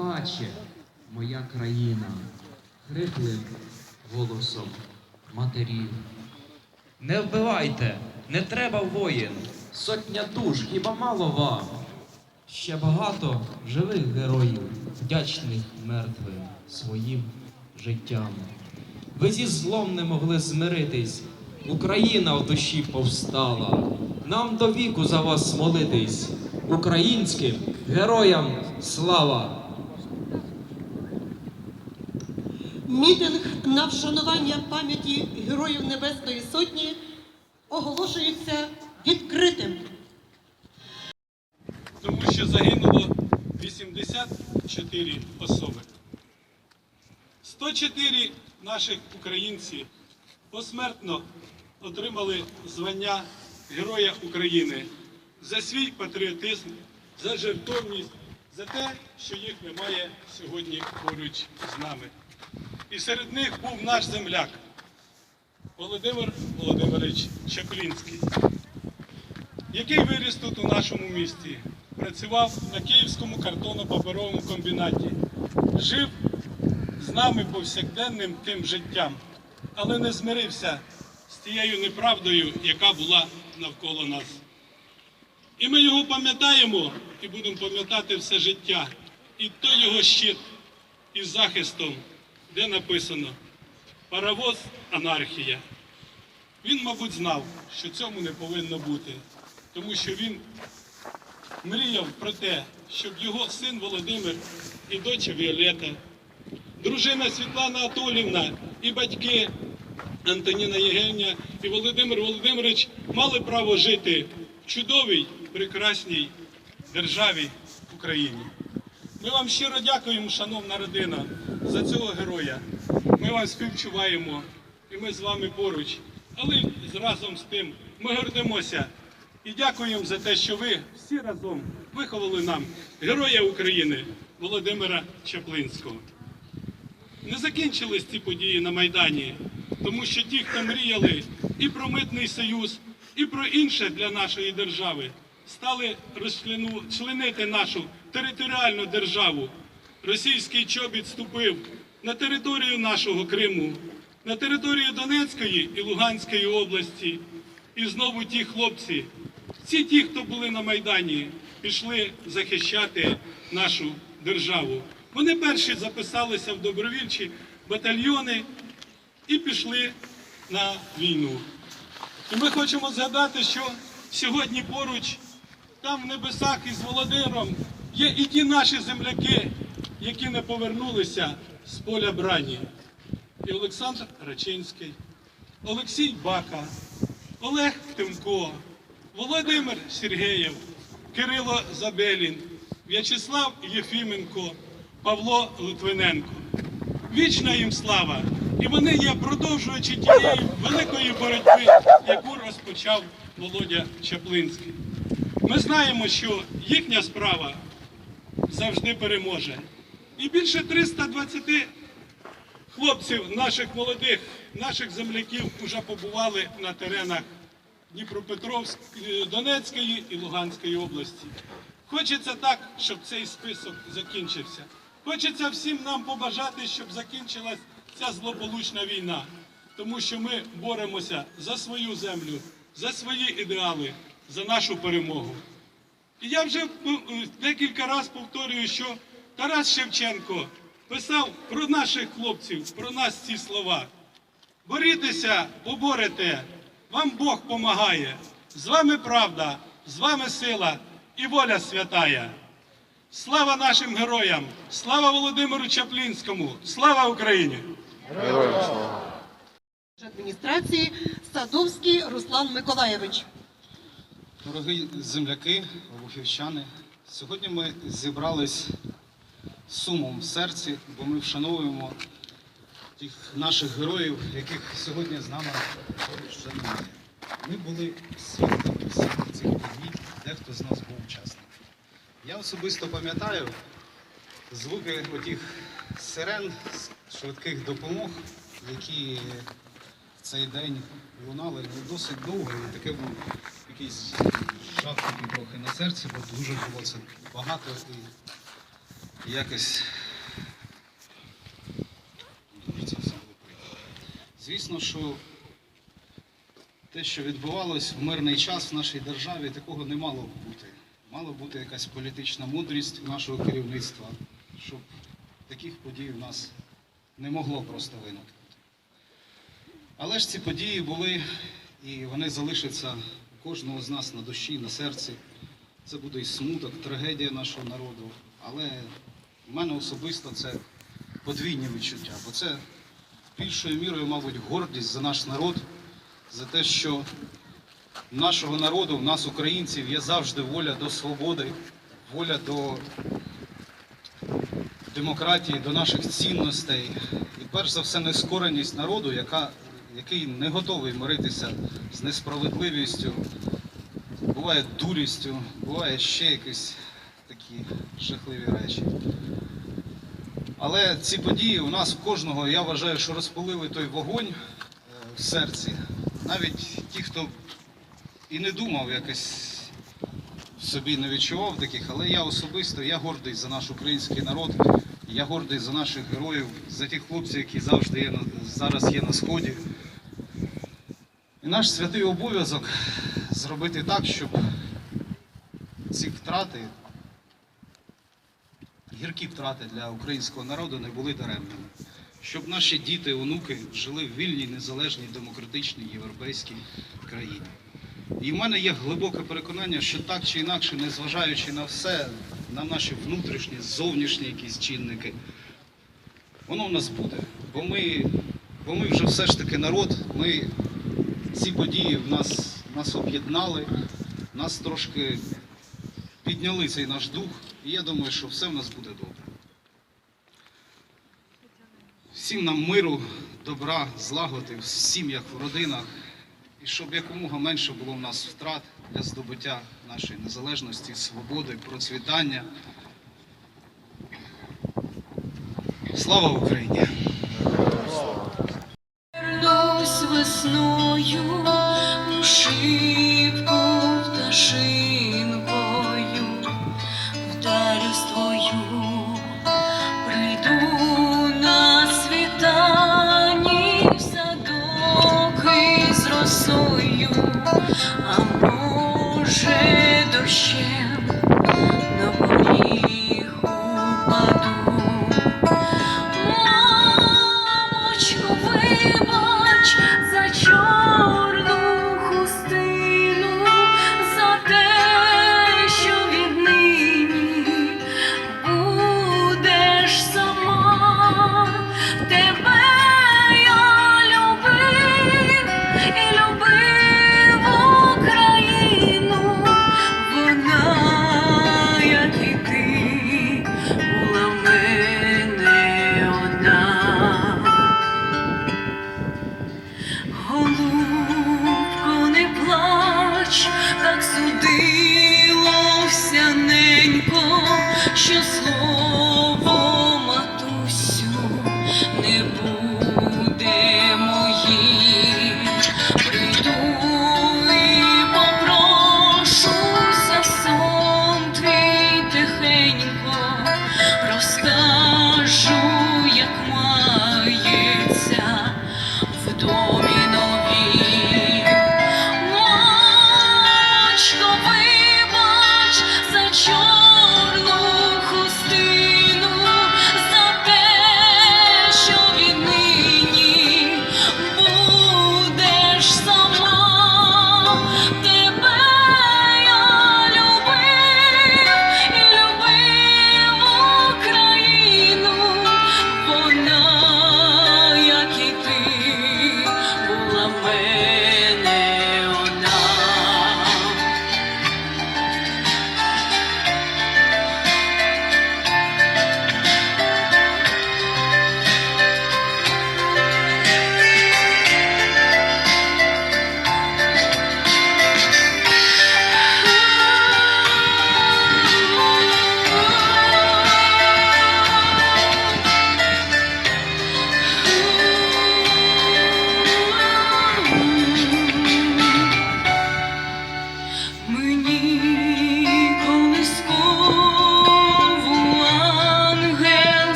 плаче моя країна хриплим голосом матерів. Не вбивайте, не треба воїн. Сотня душ, хіба мало вам? Ще багато живих героїв, вдячних мертвим своїм життям. Ви зі злом не могли змиритись, Україна в душі повстала. Нам до віку за вас молитись, українським героям слава! Мітинг на вшанування пам'яті Героїв Небесної Сотні оголошується відкритим. тому що загинуло 84 особи. 104 наших українці посмертно отримали звання Героя України за свій патріотизм, за жертовність, за те, що їх немає сьогодні поруч з нами. І серед них був наш земляк Володимир Володимирович Чаплінський який виріс тут у нашому місті, працював на Київському картонно-паперовому комбінаті, жив з нами повсякденним тим життям, але не змирився з тією неправдою, яка була навколо нас. І ми його пам'ятаємо і будемо пам'ятати все життя. І той його щит із захистом, де написано Паровоз анархія. Він, мабуть, знав, що цьому не повинно бути, тому що він мріяв про те, щоб його син Володимир і доча Віолета, дружина Світлана Атолівна і батьки Антоніна Євгенія і Володимир Володимирович мали право жити в чудовій, прекрасній державі Україні. Ми вам щиро дякуємо, шановна родина, за цього героя. Ми вам співчуваємо і ми з вами поруч. Але разом з тим ми гордимося і дякуємо за те, що ви всі разом виховали нам героя України Володимира Чаплинського. Не закінчились ці події на Майдані, тому що ті, хто мріяли і про митний союз, і про інше для нашої держави, стали розчлену- членити нашу територіальну державу. Російський чобіт ступив на територію нашого Криму, на територію Донецької і Луганської області. І знову ті хлопці, всі ті, хто були на Майдані, пішли захищати нашу державу. Вони перші записалися в добровільчі батальйони і пішли на війну. І ми хочемо згадати, що сьогодні поруч, там в небесах із Володимиром, є і ті наші земляки, які не повернулися з поля брані. І Олександр Рачинський, Олексій Бака, Олег Тимко, Володимир Сергеєв, Кирило Забелін, В'ячеслав Єфіменко, Павло Литвиненко. Вічна їм слава! І вони є продовжуючи тієї великої боротьби, яку розпочав Володя Чаплинський. Ми знаємо, що їхня справа завжди переможе. І більше 320 хлопців, наших молодих, наших земляків вже побували на теренах Дніпропетровської, Донецької і Луганської області. Хочеться так, щоб цей список закінчився. Хочеться всім нам побажати, щоб закінчилась ця злополучна війна, тому що ми боремося за свою землю, за свої ідеали, за нашу перемогу. І я вже ну, е, декілька разів повторюю, що Тарас Шевченко писав про наших хлопців, про нас ці слова. Борітеся, поборете, вам Бог помагає. З вами правда, з вами сила і воля святая. Слава нашим героям! Слава Володимиру Чаплінському! Слава Україні! адміністрації Садовський Руслан Миколаєвич. Дорогі земляки, обухівчани, сьогодні ми зібрались з сумом в серці, бо ми вшановуємо тих наших героїв, яких сьогодні з нами вже немає. Ми були свідками всіх цих подій, дехто з нас був учасником. Я особисто пам'ятаю звуки отих сирен швидких допомог, які в цей день лунали ну, досить довго, і таке був якийсь жах трохи на серці, бо дуже було це багато і якось це все було. Звісно, що те, що відбувалось в мирний час в нашій державі, такого не мало б бути. Мала бути якась політична мудрість нашого керівництва, щоб таких подій у нас не могло просто виникнути. Але ж ці події були і вони залишаться у кожного з нас на душі, на серці. Це буде і смуток, трагедія нашого народу. Але в мене особисто це подвійні відчуття, бо це більшою мірою, мабуть, гордість за наш народ, за те, що нашого народу, в нас, українців, є завжди воля до свободи, воля до демократії, до наших цінностей. І перш за все нескореність народу, яка, який не готовий миритися з несправедливістю, буває дурістю, буває ще якісь такі жахливі речі. Але ці події у нас в кожного, я вважаю, що розпалили той вогонь е, в серці. Навіть ті, хто і не думав якось собі не відчував таких, але я особисто я гордий за наш український народ, я гордий за наших героїв, за тих хлопців, які завжди є зараз є на сході. І наш святий обов'язок зробити так, щоб ці втрати, гіркі втрати для українського народу не були даремними. Щоб наші діти, онуки жили в вільній, незалежній, демократичній європейській країні. І в мене є глибоке переконання, що так чи інакше, незважаючи на все, на наші внутрішні, зовнішні якісь чинники, воно в нас буде. Бо ми, бо ми вже все ж таки народ, ми ці події в нас, нас об'єднали, нас трошки підняли цей наш дух, і я думаю, що все в нас буде добре. Всім нам миру, добра, злагоди в сім'ях, в родинах, і щоб якомога менше було в нас втрат для здобуття нашої незалежності, свободи, процвітання. Слава Україні!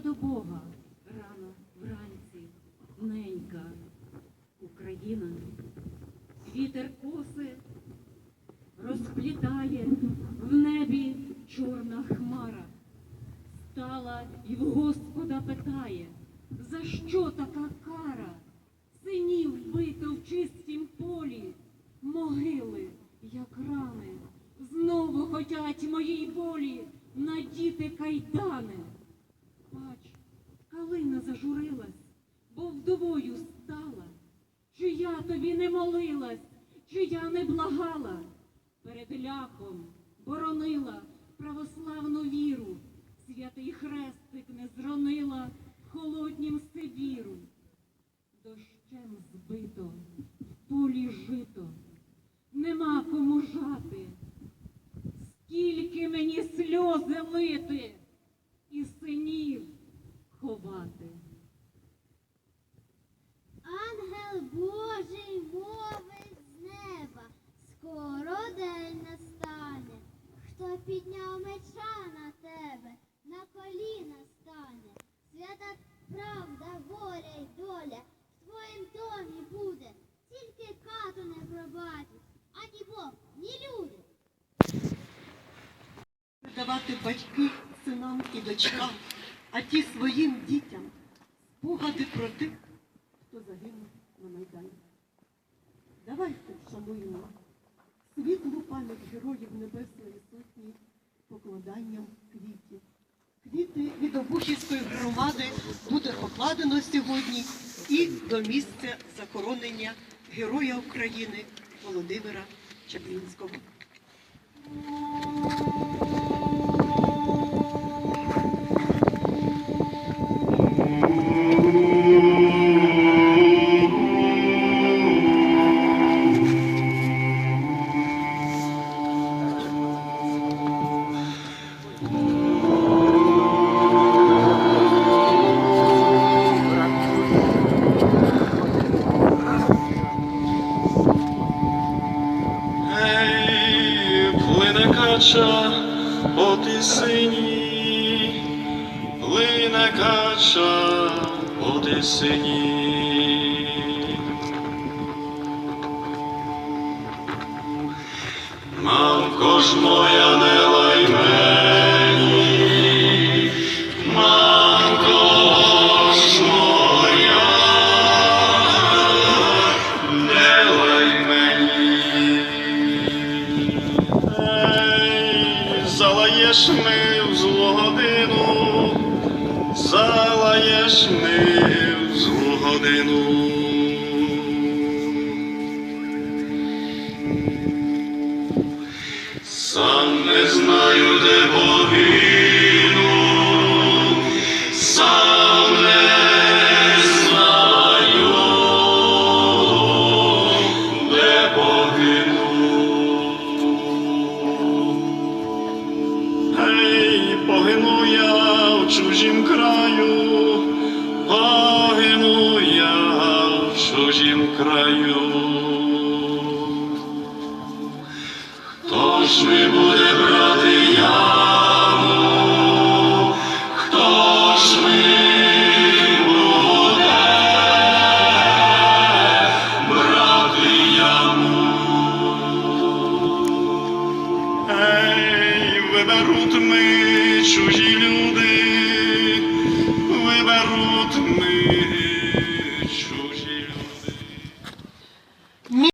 До Бога рано вранці, ненька Україна. Вітер коси розплітає в небі чорна хмара. Стала і в Господа питає, за що така кара? Синів вбито в чистім полі, могили, як рани, знову хотять моїй волі надіти кайдани. Бач, калина зажурилась, бо вдовою стала. Чи я тобі не молилась, чи я не благала, перед ляхом боронила православну Meczana Обухівської громади буде покладено сьогодні і до місця захоронення Героя України Володимира Чаплінського. Мамко ж моя не не знаю, де погину, Ми буде брати яму?